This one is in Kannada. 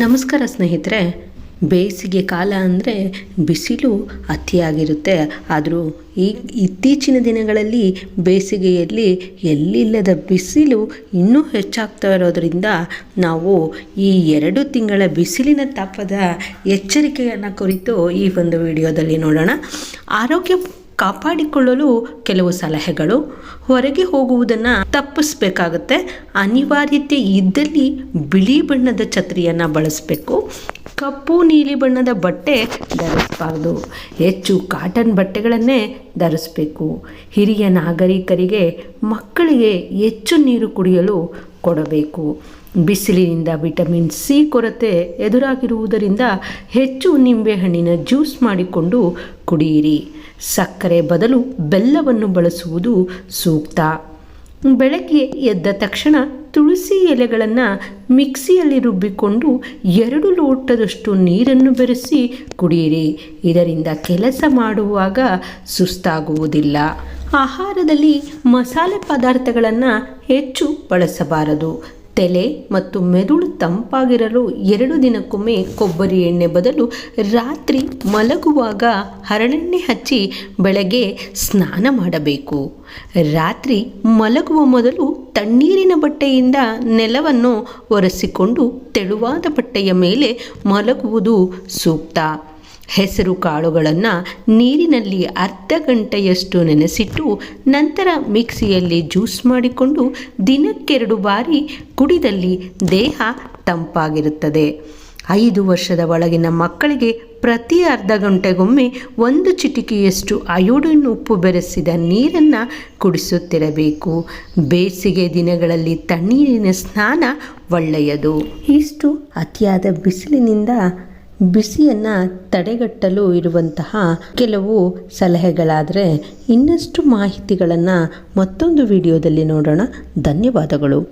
ನಮಸ್ಕಾರ ಸ್ನೇಹಿತರೆ, ಬೇಸಿಗೆ ಕಾಲ ಅಂದರೆ ಬಿಸಿಲು ಅತಿಯಾಗಿರುತ್ತೆ. ಆದರೂ ಈ ಇತ್ತೀಚಿನ ದಿನಗಳಲ್ಲಿ ಬೇಸಿಗೆಯಲ್ಲಿ ಎಲ್ಲಿಲ್ಲದ ಬಿಸಿಲು ಇನ್ನೂ ಹೆಚ್ಚಾಗ್ತಾ ಇರೋದರಿಂದ ನಾವು ಈ ಎರಡು ತಿಂಗಳ ಬಿಸಿಲಿನ ತಾಪದ ಎಚ್ಚರಿಕೆಯನ್ನು ಕುರಿತು ಈ ಒಂದು ವಿಡಿಯೋದಲ್ಲಿ ನೋಡೋಣ. ಆರೋಗ್ಯ ಕಾಪಾಡಿಕೊಳ್ಳಲು ಕೆಲವು ಸಲಹೆಗಳು. ಹೊರಗೆ ಹೋಗುವುದನ್ನು ತಪ್ಪಿಸ್ಬೇಕಾಗತ್ತೆ. ಅನಿವಾರ್ಯತೆ ಇದ್ದಲ್ಲಿ ಬಿಳಿ ಬಣ್ಣದ ಛತ್ರಿಯನ್ನು ಬಳಸಬೇಕು. ಕಪ್ಪು ನೀಲಿ ಬಣ್ಣದ ಬಟ್ಟೆ ಧರಿಸಬಾರ್ದು. ಹೆಚ್ಚು ಕಾಟನ್ ಬಟ್ಟೆಗಳನ್ನೇ ಧರಿಸಬೇಕು. ಹಿರಿಯ ನಾಗರಿಕರಿಗೆ ಮಕ್ಕಳಿಗೆ ಹೆಚ್ಚು ನೀರು ಕುಡಿಯಲು ಕೊಡಬೇಕು. ಬಿಸಿಲಿನಿಂದ ವಿಟಮಿನ್ ಸಿ ಕೊರತೆ ಎದುರಾಗಿರುವುದರಿಂದ ಹೆಚ್ಚು ನಿಂಬೆಹಣ್ಣಿನ ಜ್ಯೂಸ್ ಮಾಡಿಕೊಂಡು ಕುಡಿಯಿರಿ ಸಕ್ಕರೆ ಬದಲು ಬೆಲ್ಲವನ್ನು ಬಳಸುವುದು ಸೂಕ್ತ. ಬೆಳಗ್ಗೆ ಎದ್ದ ತಕ್ಷಣ ತುಳಸಿ ಎಲೆಗಳನ್ನು ಮಿಕ್ಸಿಯಲ್ಲಿ ರುಬ್ಬಿಕೊಂಡು ಎರಡು ಲೋಟದಷ್ಟು ನೀರನ್ನು ಬೆರೆಸಿ ಕುಡಿಯಿರಿ. ಇದರಿಂದ ಕೆಲಸ ಮಾಡುವಾಗ ಸುಸ್ತಾಗುವುದಿಲ್ಲ. ಆಹಾರದಲ್ಲಿ ಮಸಾಲೆ ಪದಾರ್ಥಗಳನ್ನು ಹೆಚ್ಚು ಬಳಸಬಾರದು. ತಲೆ ಮತ್ತು ಮೆದುಳು ತಂಪಾಗಿರಲು ಎರಡು ದಿನಕ್ಕೊಮ್ಮೆ ಕೊಬ್ಬರಿ ಎಣ್ಣೆ ಬದಲು ರಾತ್ರಿ ಮಲಗುವಾಗ ಹರಳೆಣ್ಣೆ ಹಚ್ಚಿ ಬೆಳಗ್ಗೆ ಸ್ನಾನ ಮಾಡಬೇಕು. ರಾತ್ರಿ ಮಲಗುವ ಮೊದಲು ತಣ್ಣೀರಿನ ಬಟ್ಟೆಯಿಂದ ನೆಲವನ್ನು ಒರೆಸಿಕೊಂಡು ತೆಳುವಾದ ಬಟ್ಟೆಯ ಮೇಲೆ ಮಲಗುವುದು ಸೂಕ್ತ. ಹೆಸರು ಕಾಳುಗಳನ್ನು ನೀರಿನಲ್ಲಿ ಅರ್ಧ ಗಂಟೆಯಷ್ಟು ನೆನೆಸಿಟ್ಟು ನಂತರ ಮಿಕ್ಸಿಯಲ್ಲಿ ಜ್ಯೂಸ್ ಮಾಡಿಕೊಂಡು ದಿನಕ್ಕೆರಡು ಬಾರಿ ಕುಡಿದಲ್ಲಿ ದೇಹ ತಂಪಾಗಿರುತ್ತದೆ. ಐದು ವರ್ಷದ ಒಳಗಿನ ಮಕ್ಕಳಿಗೆ ಪ್ರತಿ ಅರ್ಧ ಗಂಟೆಗೊಮ್ಮೆ ಒಂದು ಚಿಟಿಕೆಯಷ್ಟು ಅಯೋಡಿನ್ ಉಪ್ಪು ಬೆರೆಸಿದ ನೀರನ್ನು ಕುಡಿಸುತ್ತಿರಬೇಕು. ಬೇಸಿಗೆ ದಿನಗಳಲ್ಲಿ ತಣ್ಣೀರಿನ ಸ್ನಾನ ಒಳ್ಳೆಯದು. ಇಷ್ಟು ಅತಿಯಾದ ಬಿಸಿಲಿನಿಂದ ಬಿಸಿಯನ್ನು ತಡೆಗಟ್ಟಲು ಇರುವಂತಹ ಕೆಲವು ಸಲಹೆಗಳಾದರೆ ಇನ್ನಷ್ಟು ಮಾಹಿತಿಗಳನ್ನು ಮತ್ತೊಂದು ವಿಡಿಯೋದಲ್ಲಿ ನೋಡೋಣ. ಧನ್ಯವಾದಗಳು.